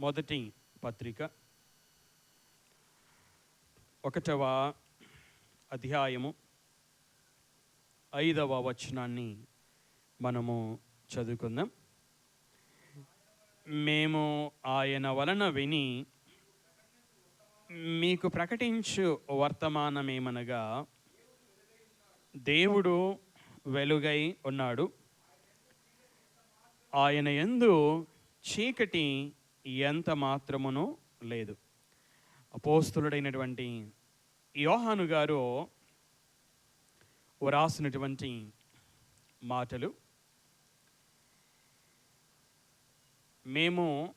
మొదటి పత్రిక ఒకటవ అధ్యాయము ఐదవ వచనాన్ని మనము చదువుకుందాం. మేము ఆయన వలన విని మీకు ప్రకటించు వర్తమానమేమనగా దేవుడు వెలుగై ఉన్నాడు. ఆయన ఎందు చీకటి ఎంత మాత్రమును లేదు. అపోస్తులుడైనటువంటి యోహాను గారు వ్రాసినటువంటి మాటలు మేము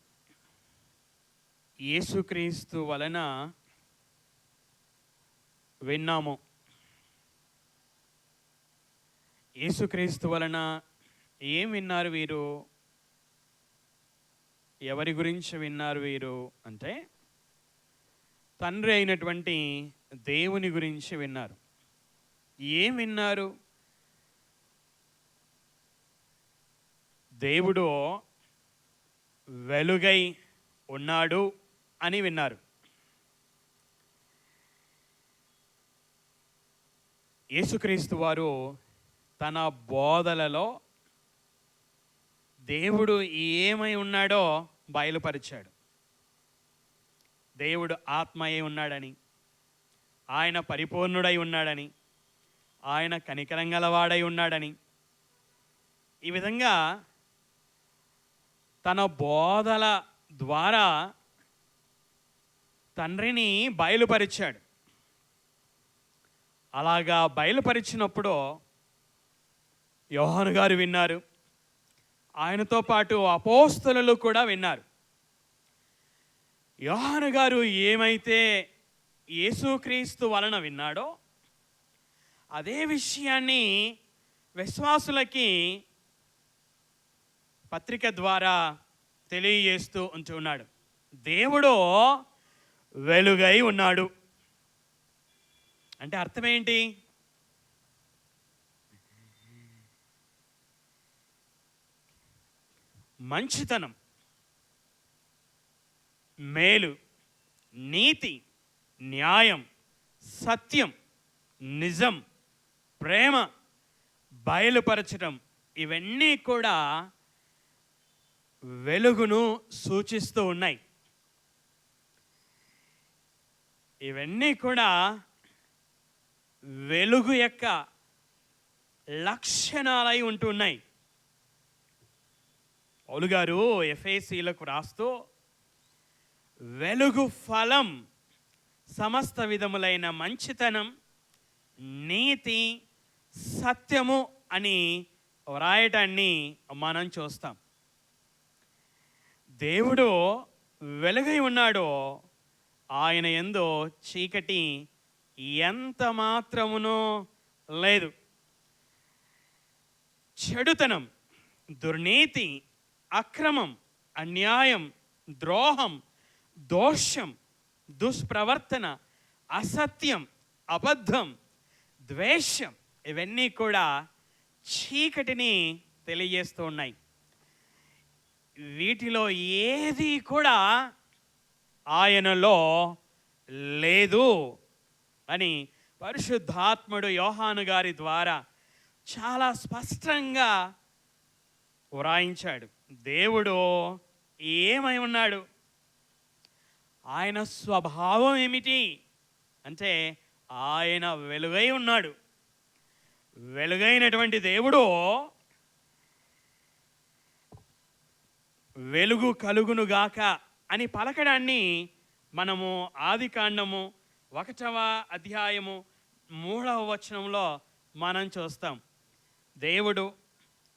యేసుక్రీస్తు వలన విన్నాము. యేసుక్రీస్తు వలన ఏం విన్నారు వీరు? ఎవరి గురించి విన్నారు వీరు అంటే తండ్రి అయినటువంటి దేవుని గురించి విన్నారు. ఏం విన్నారు? దేవుడు వెలుగై ఉన్నాడు అని విన్నారు. యేసుక్రీస్తు వారు తన బోధలలో దేవుడు ఏమై ఉన్నాడో బయలుపరిచాడు. దేవుడు ఆత్మయే ఉన్నాడని ఆయన పరిపూర్ణుడై ఉన్నాడని ఆయన కనికరం గలవాడై ఉన్నాడని ఈ విధంగా తన బోధల ద్వారా తండ్రిని బయలుపరిచాడు. అలాగా బయలుపరిచినప్పుడు యోహాను గారు విన్నారు. ఆయనతో పాటు అపోస్తలు కూడా విన్నారు. యోహాను గారు ఏమైతే యేసుక్రీస్తు వలన విన్నాడో అదే విషయాన్ని విశ్వాసులకి పత్రిక ద్వారా తెలియజేస్తూ ఉంటున్నాడు దేవుడు వెలుగై ఉన్నాడు. అంటే అర్థం ఏంటి? మంచితనం మేలు నీతి న్యాయం సత్యం నిజం ప్రేమ బయలుపరచడం ఇవన్నీ కూడా వెలుగును సూచిస్తూ ఉన్నాయి. ఇవన్నీ కూడా వెలుగు యొక్క లక్షణాలై ఉంటున్నాయి పౌలు గారు ఎఫ్ఏసీలకు రాస్తూ వెలుగు ఫలం సమస్త విధములైన మంచితనం నీతి సత్యము అని వ్రాయటాన్ని మనం చూస్తాం. దేవుడు వెలుగై ఉన్నాడో ఆయన ఎందో చీకటి ఎంత మాత్రమునో లేదు. చెడుతనం దుర్నీతి అక్రమం అన్యాయం ద్రోహం దోషం దుష్ప్రవర్తన అసత్యం అబద్ధం ద్వేషం ఇవన్నీ కూడా చీకటిని తెలియజేస్తూ ఉన్నాయి. వీటిలో ఏది కూడా ఆయనలో లేదు అని పరిశుద్ధాత్ముడు యోహాను గారి ద్వారా చాలా స్పష్టంగా వ్రాయించాడు దేవుడు ఏమై ఉన్నాడు? ఆయన స్వభావం ఏమిటి? అంటే ఆయన వెలుగై ఉన్నాడు. వెలుగైనటువంటి దేవుడు వెలుగు కలుగునుగాక అని పలకడాన్ని మనము ఆది కాండము ఒకటవ అధ్యాయము మూడవ వచనంలో మనం చూస్తాం. దేవుడు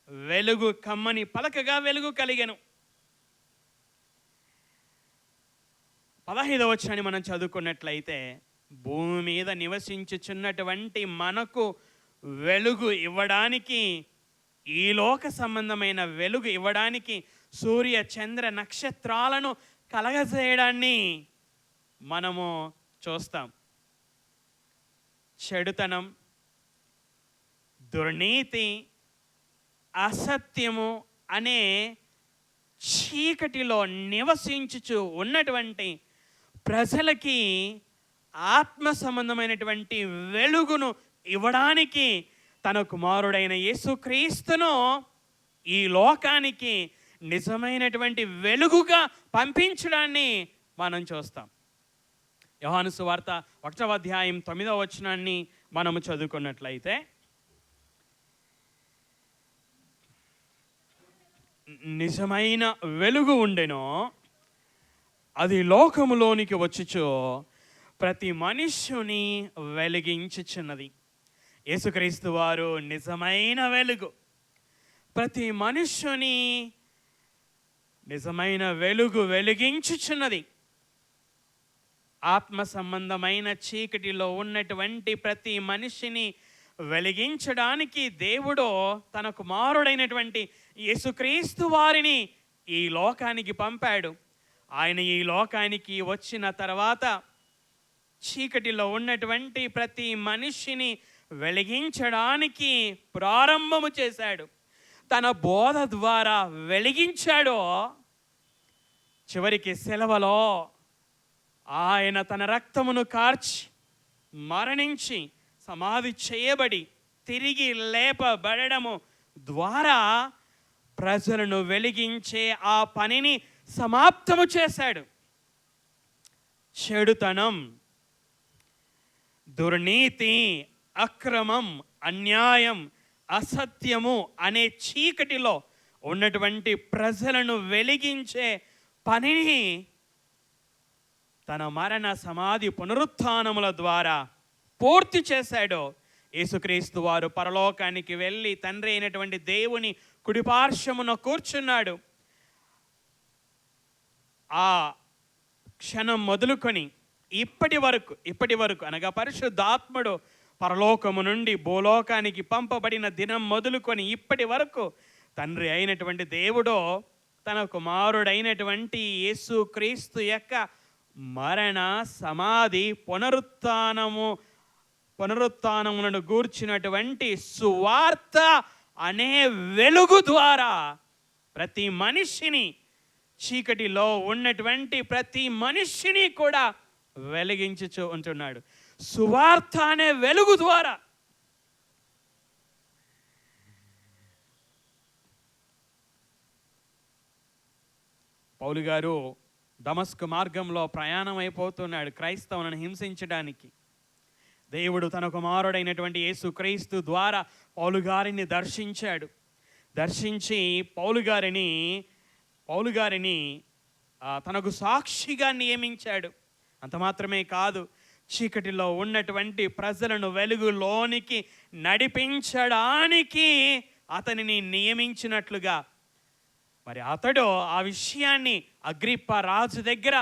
వెలుగు కమ్మని పలకగా వెలుగు కలిగను. పదహైదవ వచ్చాన్ని మనం చదువుకున్నట్లయితే భూమి మీద నివసించుచున్నటువంటి మనకు వెలుగు ఇవ్వడానికి ఈ లోక సంబంధమైన వెలుగు ఇవ్వడానికి సూర్య చంద్ర నక్షత్రాలను కలగజేయడాన్ని మనము చూస్తాం. చెడుతనం దుర్నీతి అసత్యము అనే చీకటిలో నివసించుచు ఉన్నటువంటి ప్రజలకి ఆత్మ సంబంధమైనటువంటి వెలుగును ఇవ్వడానికి తన కుమారుడైన యేసుక్రీస్తును ఈ లోకానికి నిజమైనటువంటి వెలుగుగా పంపించడాన్ని మనం చూస్తాం. యోహాను సువార్త ఒకటవ అధ్యాయం తొమ్మిదవ వచనాన్ని మనము చదువుకున్నట్లయితే నిజమైన వెలుగు ఉండెనో అది లోకములోనికి వచ్చుచో ప్రతి మనుష్యుని వెలిగించుచున్నది. యేసుక్రీస్తు వారు నిజమైన వెలుగు. ప్రతి మనుష్యుని నిజమైన వెలుగు వెలిగించుచున్నది. ఆత్మ సంబంధమైన చీకటిలో ఉన్నటువంటి ప్రతి మనిషిని వెలిగించడానికి దేవుడు తన కుమారుడైనటువంటి యేసుక్రీస్తు వారిని ఈ లోకానికి పంపాడు. ఆయన ఈ లోకానికి వచ్చిన తర్వాత చీకటిలో ఉన్నటువంటి ప్రతి మనిషిని వెలిగించడానికి ప్రారంభము చేశాడు. తన బోధ ద్వారా వెలిగించాడో చివరికి సెలవులో ఆయన తన రక్తమును కార్చి మరణించి సమాధి చేయబడి తిరిగి లేపబడము ద్వారా ప్రజలను వెలిగించే ఆ పనిని సమాప్తము చేశాడు. చెడుతనం దుర్నీతి అక్రమం అన్యాయం అసత్యము అనే చీకటిలో ఉన్నటువంటి ప్రజలను వెలిగించే పనిని తన మరణ సమాధి పునరుత్నముల ద్వారా పూర్తి చేశాడో. యేసుక్రీస్తు వారు పరలోకానికి వెళ్ళి తండ్రి అయినటువంటి దేవుని కుడిపార్శ్వమున కూర్చున్నాడు. ఆ క్షణం మొదలుకొని ఇప్పటి వరకు ఇప్పటి వరకు అనగా పరిశుద్ధాత్ముడు పరలోకము నుండి భూలోకానికి పంపబడిన దినం మొదలుకొని ఇప్పటి వరకు తండ్రి అయినటువంటి దేవుడో తన కుమారుడైనటువంటి యేసు క్రీస్తు యొక్క మరణ సమాధి పునరుత్నము పునరుత్నములను గూర్చినటువంటి సువార్త అనే వెలుగు ద్వారా ప్రతి మనిషిని చీకటిలో ఉన్నటువంటి ప్రతి మనిషిని కూడా వెలిగించుచు ఉంటున్నాడు. సువార్త అనే వెలుగు ద్వారా పౌలు గారు దమస్కు మార్గంలో ప్రయాణం అయిపోతున్నాడు క్రైస్తవులను హింసించడానికి. దేవుడు తన కుమారుడైనటువంటి యేసు క్రీస్తు ద్వారా పౌలుగారిని దర్శించాడు. దర్శించి పౌలుగారిని పౌలుగారిని తనకు సాక్షిగా నియమించాడు. అంత మాత్రమే కాదు చీకటిలో ఉన్నటువంటి ప్రజలను వెలుగులోనికి నడిపించడానికి అతనిని నియమించినట్లుగా. మరి అతడు ఆ విషయాన్ని అగ్రిప్ప రాజు దగ్గర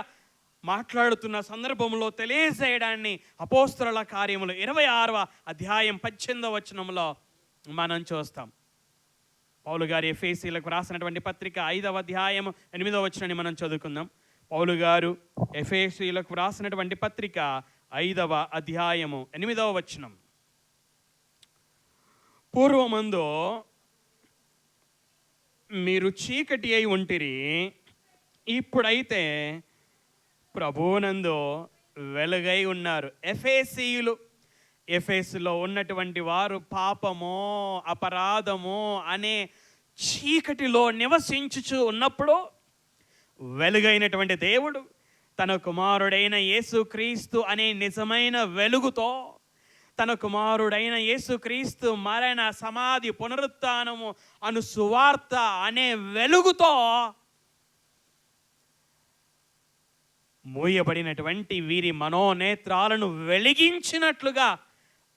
మాట్లాడుతున్న సందర్భంలో తెలియజేయడాన్ని అపోస్తరుల కార్యములు ఇరవై ఆరవ అధ్యాయం పద్దెనిమిదవ వచనంలో మనం చూస్తాం. పౌలు గారి ఎఫ్ఏసీలకు రాసినటువంటి పత్రిక ఐదవ అధ్యాయం ఎనిమిదవ వచనాన్ని మనం చదువుకుందాం. పౌలు గారు ఎఫ్ఏసీలకు రాసినటువంటి పత్రిక ఐదవ అధ్యాయము ఎనిమిదవ వచనం. పూర్వమందు మీరు చీకటి అయి ఉంటిరి ఇప్పుడైతే ప్రభువునందు వెలుగై ఉన్నారు. ఎఫేసీయులు ఎఫేసులో ఉన్నటువంటి వారు పాపమో అపరాధమో అనే చీకటిలో నివసించుచు ఉన్నప్పుడు వెలుగైనటువంటి దేవుడు తన కుమారుడైన యేసుక్రీస్తు అనే నిజమైన వెలుగుతో తన కుమారుడైన యేసుక్రీస్తు మరణ సమాధి పునరుత్నము అను సువార్త అనే వెలుగుతో మూయబడినటువంటి వీరి మనోనేత్రాలను వెలిగించినట్లుగా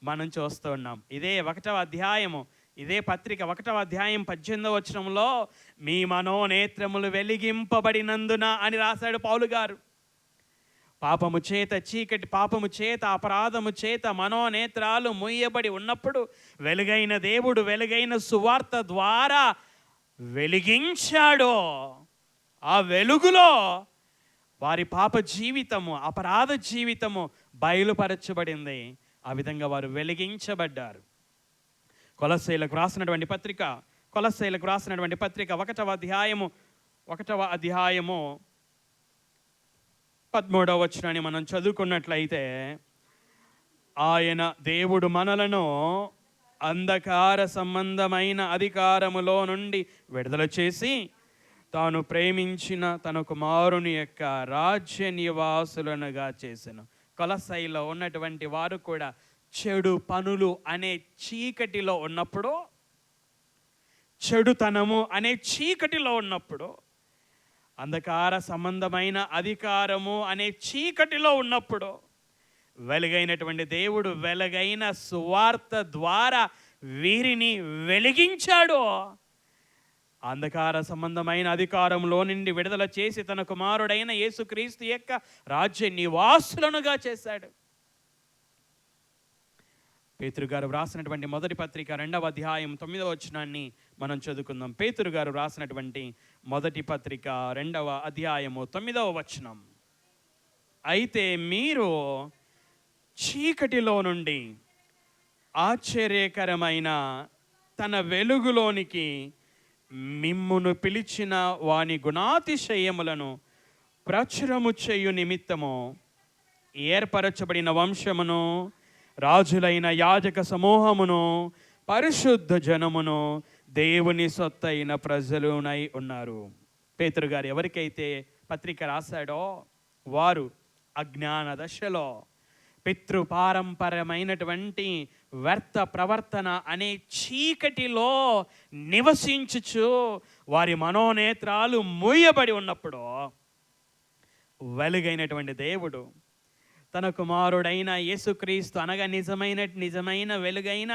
మనం చూస్తున్నాం ఇదే ఒకటవ అధ్యాయము. ఇదే పత్రిక ఒకటవ అధ్యాయం పద్దెనిమిదవ వచనంలో మీ మనోనేత్రములు వెలిగింపబడినందున అని రాశాడు పౌలు గారు. పాపము చేత చీకటి పాపము చేత అపరాధము చేత మనోనేత్రాలు మూయబడి ఉన్నప్పుడు వెలుగైన దేవుడు వెలుగైన సువార్త ద్వారా వెలిగించాడో ఆ వెలుగులో వారి పాప జీవితము అపరాధ జీవితము బయలుపరచబడింది. ఆ విధంగా వారు వెలిగించబడ్డారు. కొలశైలకు రాసినటువంటి పత్రిక కొలశైలకు రాసినటువంటి పత్రిక ఒకటవ అధ్యాయము ఒకటవ అధ్యాయము పదమూడవ వచ్చినని మనం చదువుకున్నట్లయితే ఆయన దేవుడు మనలను అంధకార సంబంధమైన అధికారములో నుండి విడుదల చేసి తాను ప్రేమించిన తన కుమారుని యొక్క రాజ్య నివాసులనుగా చేసెను. కొలసైలో ఉన్నటువంటి వారు కూడా చెడు పనులు అనే చీకటిలో ఉన్నప్పుడు చెడుతనము అనే చీకటిలో ఉన్నప్పుడు అంధకార సంబంధమైన అధికారము అనే చీకటిలో ఉన్నప్పుడు వెలుగైనటువంటి దేవుడు వెలుగైన సువార్త ద్వారా వీరిని వెలిగించాడు. అంధకార సంబంధమైన అధికారంలో నుండి విడుదల చేసి తన కుమారుడైన యేసుక్రీస్తు యొక్క రాజ్య నివాసులనుగా చేశాడు. పేతురు గారు వ్రాసినటువంటి మొదటి పత్రిక రెండవ అధ్యాయం తొమ్మిదవ వచనాన్ని మనం చదువుకుందాం. పేతురు గారు వ్రాసినటువంటి మొదటి పత్రిక రెండవ అధ్యాయము తొమ్మిదవ వచనం. అయితే మీరు చీకటిలో నుండి ఆశ్చర్యకరమైన తన వెలుగులోనికి మిమ్మును పిలిచిన వాని గుణాతిశయములను ప్రచురము చేయు నిమిత్తము ఏర్పరచబడిన వంశమును రాజులైన యాజక సమూహమును పరిశుద్ధ జనమును దేవుని సొత్తైన ప్రజలునై ఉన్నారు. పేతురు గారు ఎవరికైతే పత్రిక రాశాడో వారు అజ్ఞాన దశలో పితృపారంపరమైనటువంటి వ్యర్థ ప్రవర్తన అనే చీకటిలో నివసించుచు వారి మనోనేత్రాలు మూయబడి ఉన్నప్పుడు వెలుగైనటువంటి దేవుడు తన కుమారుడైన యేసుక్రీస్తు అనగా నిజమైన నిజమైన వెలుగైన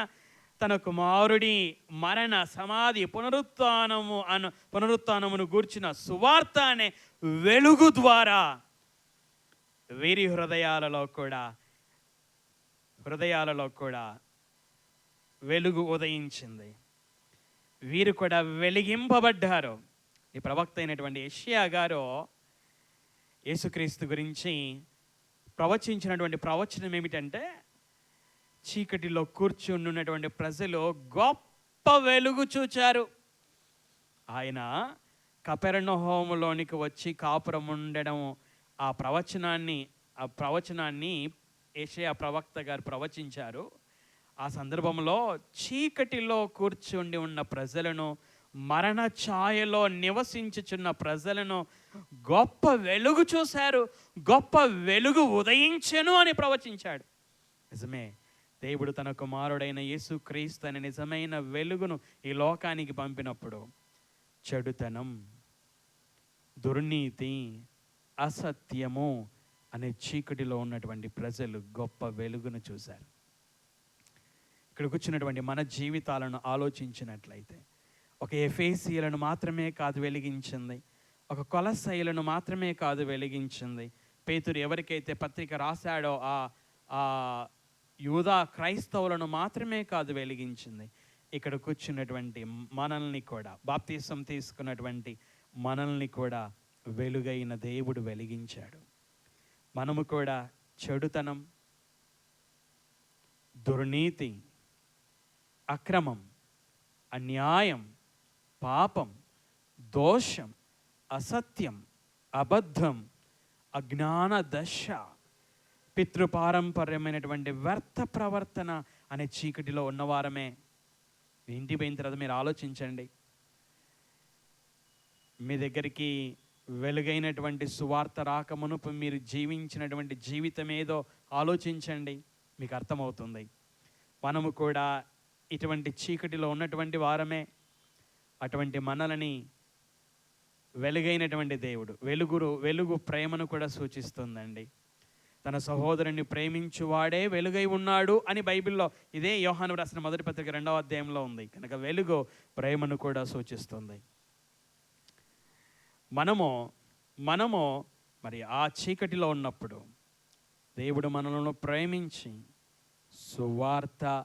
తన కుమారుడి మరణ సమాధి పునరుత్నము అను పునరుత్నమును గూర్చిన సువార్త అనే వెలుగు ద్వారా వీరి హృదయాలలో కూడా హృదయాలలో కూడా వెలుగు ఉదయించింది. వీరు కూడా వెలిగింపబడ్డారు. ఈ ప్రవక్త అయినటువంటి యెషయా గారు యేసుక్రీస్తు గురించి ప్రవచించినటువంటి ప్రవచనం ఏమిటంటే చీకటిలో కూర్చుని ఉన్నటువంటి ప్రజలు గొప్ప వెలుగు చూచారు. ఆయన కపెరణహోములోనికి వచ్చి కాపురం ఉండడం ఆ ప్రవచనాన్ని ఆ ప్రవచనాన్ని ఏషయా ప్రవక్త గారు ప్రవచించారు. ఆ సందర్భంలో చీకటిలో కూర్చుండి ఉన్న ప్రజలను మరణ ఛాయలో నివసించుచున్న ప్రజలను గొప్ప వెలుగు చూశారు గొప్ప వెలుగు ఉదయించెను అని ప్రవచించాడు. నిజమే దేవుడు తన కుమారుడైన యేసుక్రీస్తు అనే నిజమైన వెలుగును ఈ లోకానికి పంపినప్పుడు చెడుతనం దుర్నీతి అసత్యము అనే చీకటిలో ఉన్నటువంటి ప్రజలు గొప్ప వెలుగును చూశారు. ఇక్కడికి వచ్చినటువంటి మన జీవితాలను ఆలోచించినట్లయితే ఒక ఎఫేసీలను మాత్రమే కాదు వెలిగించింది ఒక కొలశైలను మాత్రమే కాదు వెలిగించింది. పేతురు ఎవరికైతే పత్రిక రాశాడో ఆ ఆ యూదా క్రైస్తవులను మాత్రమే కాదు వెలిగించింది. ఇక్కడ కూర్చున్నటువంటి మనల్ని కూడా బాప్తీసం తీసుకున్నటువంటి మనల్ని కూడా వెలుగైన దేవుడు వెలిగించాడు. మనము కూడా చెడుతనం దుర్నీతి అక్రమం అన్యాయం పాపం దోషం అసత్యం అబద్ధం అజ్ఞాన దశ పితృపారంపర్యమైనటువంటి వ్యర్థ ప్రవర్తన అనే చీకటిలో ఉన్నవారమే. మీ ఇంటికి పోయిన తర్వాత మీరు ఆలోచించండి. మీ దగ్గరికి వెలుగైనటువంటి సువార్త రాకమునుపు మీరు జీవించినటువంటి జీవితం ఏదో ఆలోచించండి. మీకు అర్థమవుతుంది. మనము కూడా ఇటువంటి చీకటిలో ఉన్నటువంటి వారమే అటువంటి మనలని వెలుగైనటువంటి దేవుడు. వెలుగురు వెలుగు ప్రేమను కూడా సూచిస్తుందండి. తన సహోదరుని ప్రేమించువాడే వెలుగై ఉన్నాడు అని బైబిల్లో ఇదే యోహాను రాసిన మొదటి పత్రిక రెండవ అధ్యాయంలో ఉంది. కనుక వెలుగు ప్రేమను కూడా సూచిస్తుంది. మనము మనము మరి ఆ చీకటిలో ఉన్నప్పుడు దేవుడు మనలను ప్రేమించి సువార్త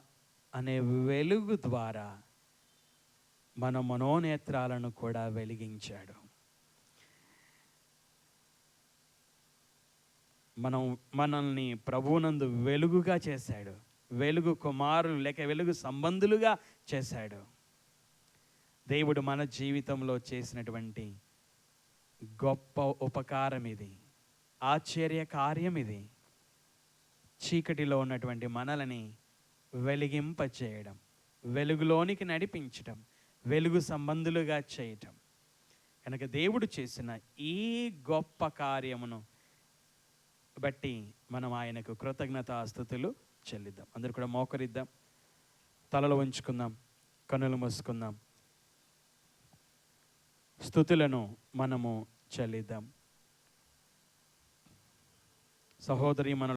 అనే వెలుగు ద్వారా మన మనోనేత్రాలను కూడా వెలిగించాడు. మనం మనల్ని ప్రభువునందు వెలుగుగా చేశాడు. వెలుగు కుమారులు లేక వెలుగు సంబంధులుగా చేశాడు. దేవుడు మన జీవితంలో చేసినటువంటి గొప్ప ఉపకారం ఇది ఆశ్చర్య కార్యం ఇది చీకటిలో ఉన్నటువంటి మనలని వెలిగింపచేయడం వెలుగులోనికి నడిపించడం వెలుగు సంబంధులుగా చేయటం. కనుక దేవుడు చేసిన ఈ గొప్ప కార్యమును బట్టి మనం ఆయనకు కృతజ్ఞతాస్థుతులు చెల్లిద్దాం. అందరు కూడా మోకరిద్దాం. తలలు ఉంచుకుందాం కనులు మూసుకుందాం. స్థుతులను మనము చెల్లిద్దాం. సహోదరి మన